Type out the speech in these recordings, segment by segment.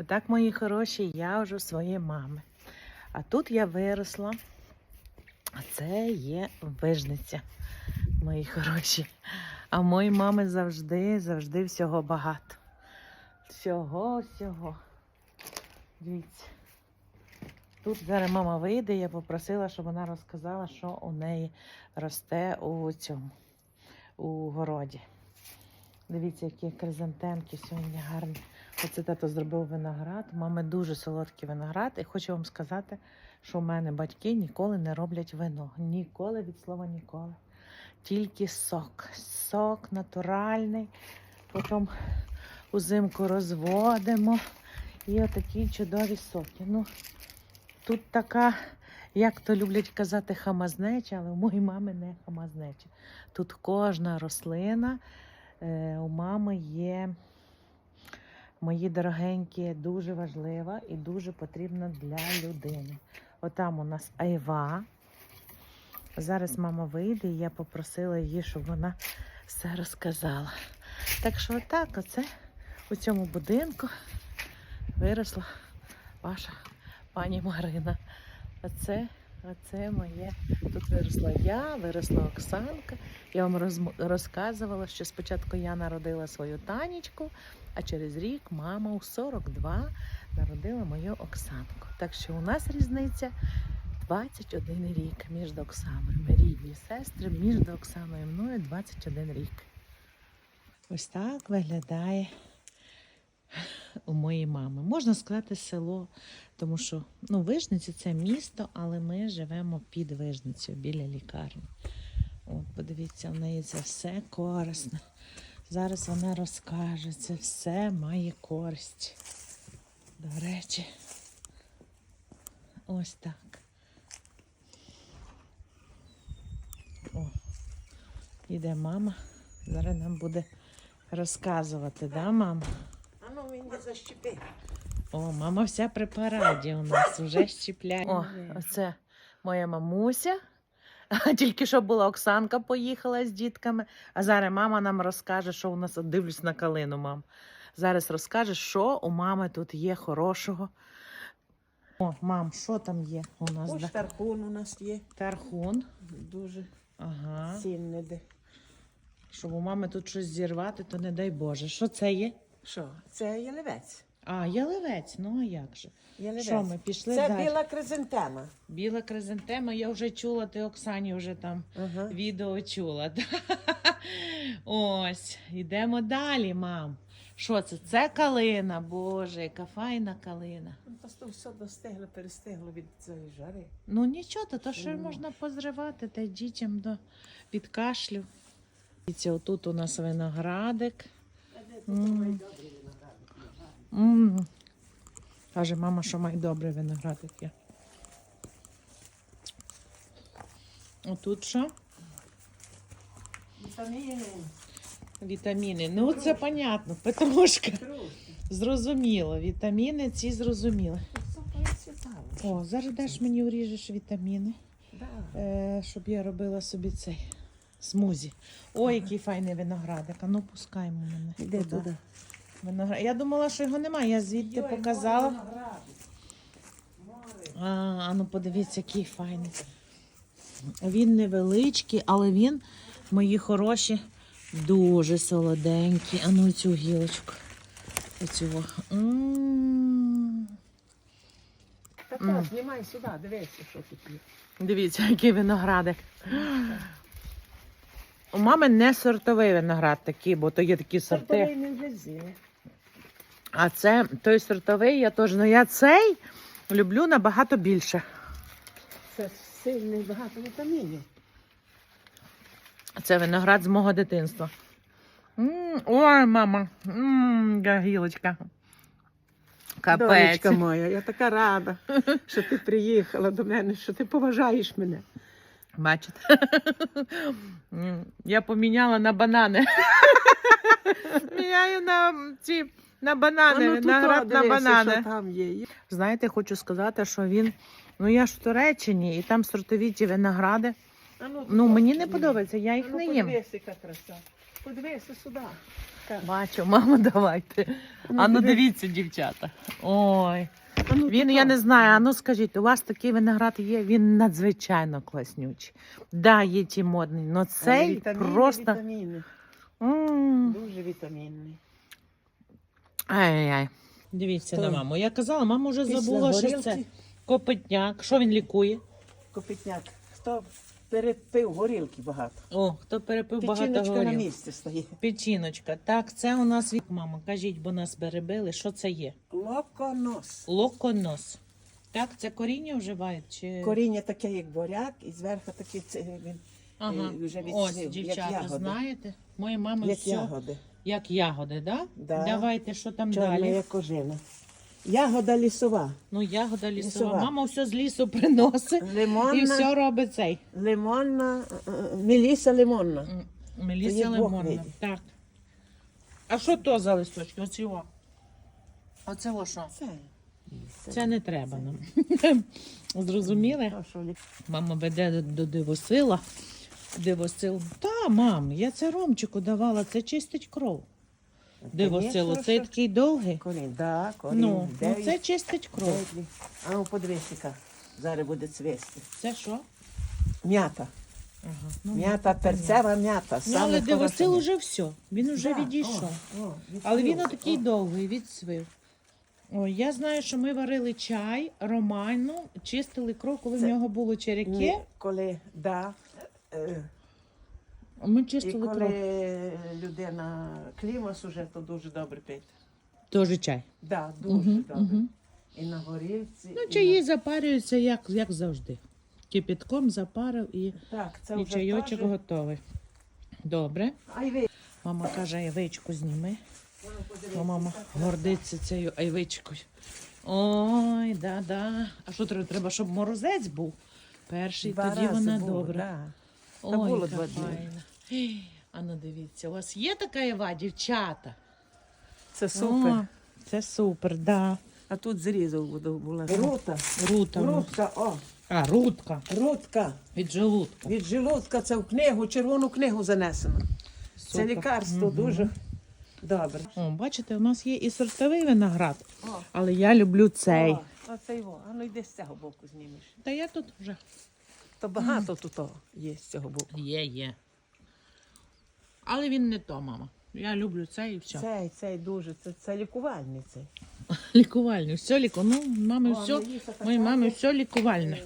Отак, мої хороші, я вже своєї мами. А тут я виросла. А це є вижниця, мої хороші. А моїй мами завжди, завжди всього багато. Всього, всього. Дивіться. Тут зараз мама вийде, я попросила, щоб вона розказала, що у неї росте у цьому, у городі. Дивіться, які кризантемки сьогодні гарні. Оце тато зробив виноград. У Мами дуже солодкий виноград. І хочу вам сказати, що у мене батьки ніколи не роблять вино. Ніколи від слова ніколи. Тільки сок. Сок натуральний. Потім узимку розводимо. І отакі чудові соки. Ну, тут така, як то люблять казати, хамазнеча, але у моїй мами не хамазнеча. Тут кожна рослина е, у мами є, мої дорогенькі, дуже важлива і дуже потрібна для людини. Отам у нас айва. Зараз мама вийде, і я попросила її, щоб вона все розказала. Так що отак, оце у цьому будинку виросла ваша пані Марина. Оце, оце моє. Тут виросла я, виросла Оксанка. Я вам розказувала, що спочатку я народила свою танечку, а через рік мама у 42 народила мою Оксанку. Так що у нас різниця 21 рік між Оксаною. Ми рідні сестри, між Оксаною і мною 21 рік. Ось так виглядає у моєї мами. Можна сказати село, тому що ну, Вижниця це місто, але ми живемо під Вижницею біля лікарні. От, подивіться, в неї це все корисне. Зараз вона розкаже, це все має користь. До речі, ось так. О, іде мама. Зараз нам буде розказувати, да, мама? А ну він не защепи. О, мама вся при параді у нас вже щіпляє. О, оце моя мамуся. Тільки що була Оксанка, поїхала з дітками. А зараз мама нам розкаже, що у нас дивлюсь на калину, мам. Зараз розкаже, що у мами тут є хорошого. О, мам, що там є у нас? Ось Да? тархун у нас є. Тархун. Дуже Ага. цінний. де. Щоб у мами тут щось зірвати, то не дай Боже. Що це є? Що? Це ялівець. А, яливець, ну а як же? ялівець. Що ми пішли Це далі? біла кризантема. Біла кризантема, я вже чула, ти Оксані вже там Ага. відео чула. Ось, йдемо далі, мам. Що це? Це калина, Боже, яка файна калина. Ну, Просто все достигло, перестигло від цієї жари. Ну нічого, то, то що можна позривати та й дітям до під кашлю. Дивіться, отут у нас виноградик. М. М. Каже, мама, що має добрий виноградик є. Отут що? Вітаміни. Вітаміни. Ну, це понятно, Петрушка. Зрозуміло. Вітаміни ці зрозуміли. О, зараз даш мені уріжеш вітаміни, е, щоб я робила собі цей смузі. Ой, який файний виноградик. А ну пускаймо мене. Іде туди. Виноград. Я думала, що його немає. Я звідти показала. А, а ну подивіться, який файний. Він невеличкий, але він, мої хороші, дуже солоденький. А ну цю гілочку. Оцю. Та знімай сюди, дивися, що тут є. Дивіться, який виноградик. У мами не сортовий виноград такий, бо то є такі сорти. Сортовий не влізе. А це той сортовий, я теж. Ну я цей люблю набагато більше. Це сильний багато вітамінів. Це виноград з мого дитинства. м ой, мама, м яка гілочка. Капець. Донечка моя, я така рада, що ти приїхала до мене, що ти поважаєш мене. Бачите? Я поміняла на банани. Міняю на ці на банани, А ну, тут виноград на банани. Що там є. Знаєте, хочу сказати, що він. Ну я ж в Туреччині, і там сортові ті виногради. А ну, Ну мені не подобається, я А їх ну, не їм. Подивися, яка краса. Подивися сюди. Бачу, мамо, давайте. Ну, А ну дивіться, дівчата. Ой. А ну, Він, я не знаю, а ну скажіть, у вас такий виноград є, він надзвичайно класнючий. Да, є ті модний, але цей вітаміни, просто. Вітаміни. М. Дуже вітамінний. Ай-яй. Дивіться на маму. Я казала, мама вже Після забула, що горілки це копитняк. Що він лікує? Копитняк. Хто перепив горілки багато. О, хто перепив багато Печіночка на місці стоїть. Печіночка. Так, це у нас від мама. Кажіть, бо нас перебили. Що це є? Локонос. Локонос. Так, це коріння вживають? Чи... Коріння таке, як буряк, і зверху такий це, він, Ага. е, вже Ось, відцвів, як дівчата, ягоди. знаєте, мої мами як все, ягоди. Як ягоди, да? Да. Давайте, що там Чорна, далі? як кожина. Ягода лісова. Ну, ягода лісова. Лісова. Мама все з лісу приносить і Лимонна, все робить цей. лимонна, е, е, меліса лимонна. М, Меліса лимонна. Так. А що то за листочки? Оці о. Оце о що? Це. Це не треба нам. Зрозуміли? А що, лі- Мама веде до, до дивосила. Дивосил. Та, мам, я це Ромчику давала, це чистить кров. Дивосило, що- такий довгий. Корінь, да, корінь. Ну, ну Дев'ять- це чистить кров. дев'ять. А ну подивись, яка зараз буде цвісти. Це що? М'ята. Ага. Ну, М'ята, перцева м'ята. ну, але дивосил уже все. Він уже Да, відійшов. о, о, Але він отакий довгий, відсвив. Ой, я знаю, що ми варили чай, ромайну, чистили кров, коли в Це- нього було черяки. Коли, да, Ми і чистили коли людина клімас уже, то дуже добре пити. Теж чай. Да, дуже Угу, добре. угу. І на горілці. Ну, і чаї на... запарюються, як, як завжди. Кипятком запарив і, Так, це і вже чайочок теж. готовий. Добре. Ви. Мама каже, айвичку зніми. Бо мама гордиться цією айвичкою. Ой, да-да. А що треба? Треба, щоб морозець був. Перший, Два тоді рази вона було, добра. Да. Ой, було яка два дні. файна. Ей, А ну дивіться, у вас є така Іва, дівчата? Це супер. О, це супер, да. А тут зрізав буду- була. Рута. Рута. ну. Рутка, о, А, рутка. рутка. Від желудка. Від желудка це в книгу, червону книгу занесено. Це Супер. лікарство дуже добре. О, бачите, у нас є і сортовий виноград, О, але я люблю цей. О, оце його. А ну йди з цього боку знімеш. Та я тут вже. То багато тут є з цього боку. Є, є. Але він не то, мама. Я люблю цей і все. Цей, цей дуже, це, це лікувальний цей. Лікувальний. Все ліку. Ну, мами, О, все. Меліса така Моїй мамі є. все лікувальне.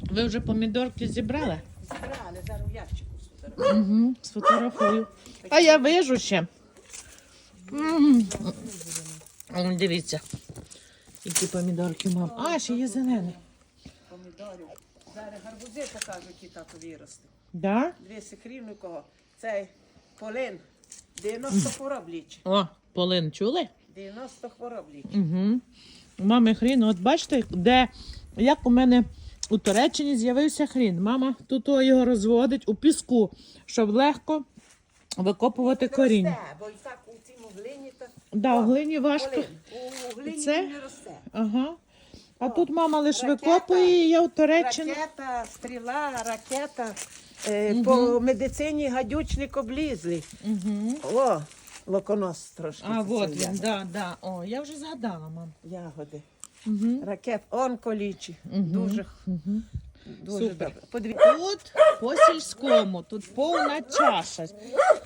Ви вже помідорки зібрали? Збирали, зараз в ящику сфотографую. Угу, сфотографую. А я вижу ще. М. М, Дивіться. Які помідорки мам. А, ще є зелені. Зараз гарбузи покажу, які тато вирости. Да? Дві секрівни кого. Цей полин. 90 хвороб лічить. О, полин чули? 90 хвороб лічить. Угу. Мами хрін, от бачите, де як у мене у Туреччині з'явився хрін. Мама тут його розводить у піску, щоб легко викопувати коріння. Бо і так у цьому глині то Да, в глині важко. полин. У глині Це? не росте. Ага. А тут мама лише ракета. викопує, і я Туреччині. Ракета, стріла, ракета. Е, По медицині гадючник облізли. Угу. О, локонос трошки. А це от я- він, да, да. О, я вже згадала, мам. Ягоди. Угу. Ракет, онколічі. Мгм. Дуже, Угу. дуже Супер. добре. Подивіться. Тут по сільському, тут повна чаша.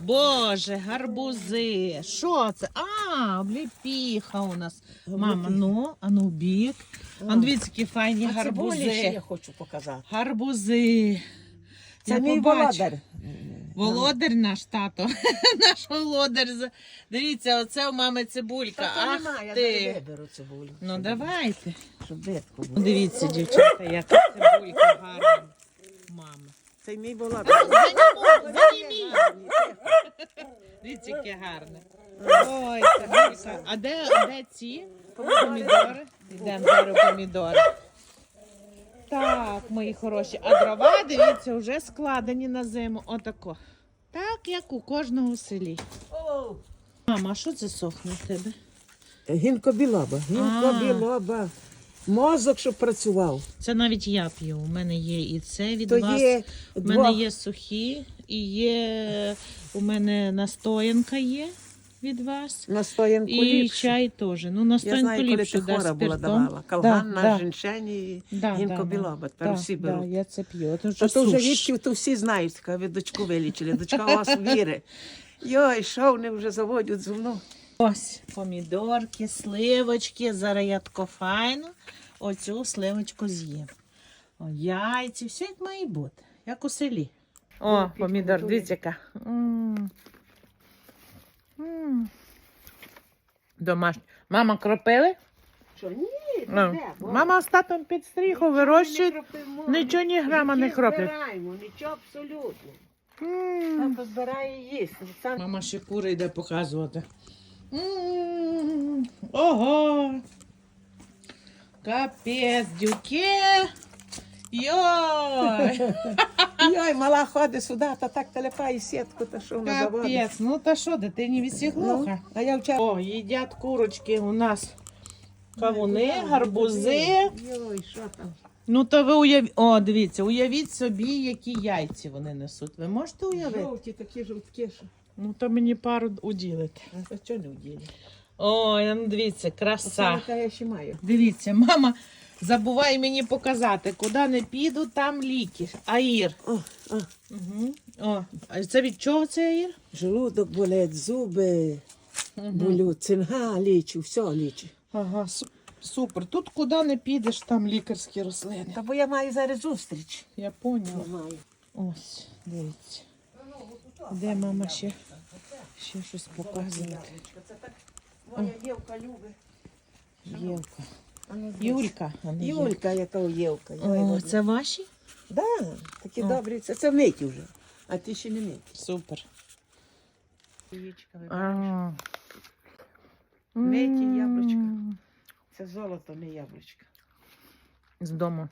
Боже, гарбузи. Що це? А, обліпіха у нас. Мама, ну, а ну бік. А ну, дивіться, які файні А цибулі ще я гарбузи. хочу показати. Гарбузи. Це Я мій побачу. володар. Володар наш тато. наш володар. Дивіться, оце у мами цибулька. Та то Ах нема, я ти. зараз виберу цибулю. Ну давайте. Щоб дитку Ну, було. Дивіться, дівчата, яка цибулька гарна. Мама. Це мій володар. Дивіться, яке гарне. Ой, цибулька. А де, де ці помідори? Йдемо зараз помідори. Так, мої хороші. А дрова, дивіться, вже складені на зиму. Отако. Так, як у кожного селі. Мама, що це сохне в тебе? Гінкобілоба. Гінкобілоба. Мозок, щоб працював. Це навіть я п'ю. У мене є і це від То вас. є У мене двох. є сухі і є у мене настоянка є від вас. Настоянку І ліпше. чай теж. Ну, Я настоянку знаю, коли ліпше, ти да, хора була спиртом. давала. Калган Да, на да. жінчені і Да, гінко білоба. Тепер Да, всі да, я це п'ю. Що вже то вже суш. то всі знають, така ви дочку вилічили. Дочка у вас віри. Йой, що вони вже заводять зо. Ось помідорки, сливочки. Зараз я тако файно оцю сливочку з'їм. О, яйці, все як має бути, як у селі. О, помідор, дивіться яка. М. М. Домашня. Мама кропили? Що, ні, Ну, Мама з татом під стріху вирощують. нічого ні грама не кроплять. збираємо, нічого абсолютно. М. Тато збирає їсти. Сам Мама ще кури йде показувати. М, Ого! Капець, дюки! Йой! Йой, мала ходить сюди, та так телепає сітку, та що вона заводить. Капець, ну та що, дитині відсіглуха? Ну, а я вчора... О, їдять курочки у нас. Кавуни, гарбузи. Йой, що там? Ну то ви уявіть, о, дивіться, уявіть собі, які яйці вони несуть. Ви можете уявити? Жовті такі жовткі, що. Ну то мені пару уділите. А що не вділи? Ой, ну дивіться, краса. Оце я ще маю. Дивіться, мама забуває мені показати, куди не піду, там ліки. Аїр. О, о, Угу. О, а це від чого це аїр? желудок болить, зуби болють, цинга лічу, все лічу. Ага, супер. Тут куди не підеш, там лікарські рослини. Та бо я маю зараз зустріч. Я поняла. Я маю. Ось, дивіться. Де мама ще, ще щось показувати? Це так моя дівка любить. Євка. А ну, Юлька. Юлька, яка у Євка. О, це ваші? Да, такі О. добрі. Це, це миті вже. А ти ще не миті. Супер. Миті Миті яблучка. Це золото, не яблучко. З дому.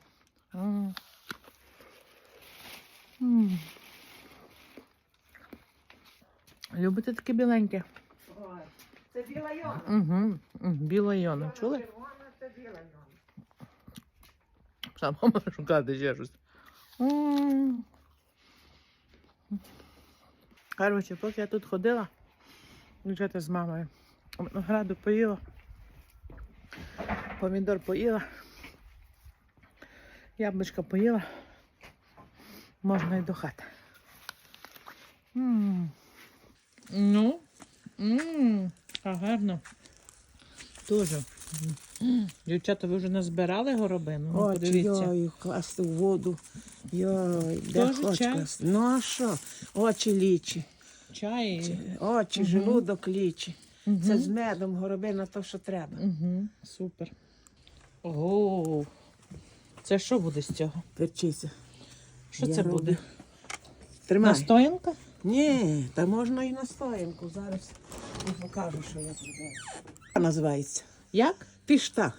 М. Любите таке біленьке? Ой, це біла йона. Угу. Біла йона. Чули? Це біла йона. Сама можна шукати ще щось. М. Коротше, поки я тут ходила, дівчата з мамою. Винограду поїла, помідор поїла, яблучко поїла. Можна і до хати. М. Ну, м, а гарно. Дуже. Дівчата, ви вже назбирали горобину? Ну, подивіться. йой, класти в воду. Йой, де Тоже хоч чай? класти. Ну а що? Очі лічі. Чай. Очі, желудок лічі. Це з медом горобина то, що треба. Угу, супер. Ого. Це що буде з цього? Перчиця. Що Я це роблю. буде? Тримай. Настоянка? Ні, та можна і на стоянку. Зараз я покажу, що я зробила. Називається. Як? Пішта.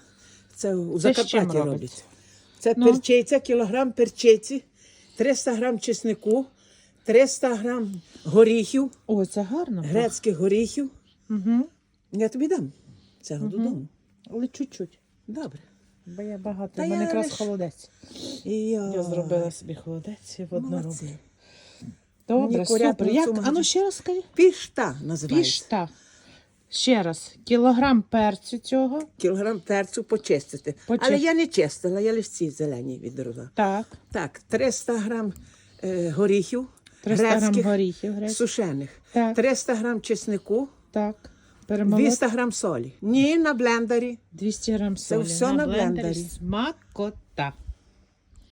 Це у Це з чим Закарпатті робиться? роблять. Це Ну. перчиця, кілограм перчиці, 300 грам чеснику, 300 грам горіхів, Ой, це гарно. грецьких горіхів. Угу. Я тобі дам. Це Мгм. додому. Але чуть-чуть. Добре. Бо я багато. Та У мене я якраз лиш- холодець. І я, зробила собі холодець і в одну роблю. Добре, Мені курятину супер. Як? А ну магазин- ще раз скажи. Пішта називається. Пішта. Ще раз. Кілограм перцю цього. Кілограм перцю почистити. Почи- Але я не чистила, я лише ці зелені відрила. Так. Так, 300 грам е, горіхів 300 грам горіхів. грецьких. сушених, Так. 300 грам чеснику, Так. Перемолоти. 200 грам солі. Ні, на блендері. 200 грам солі. Це все на блендері. Смакота.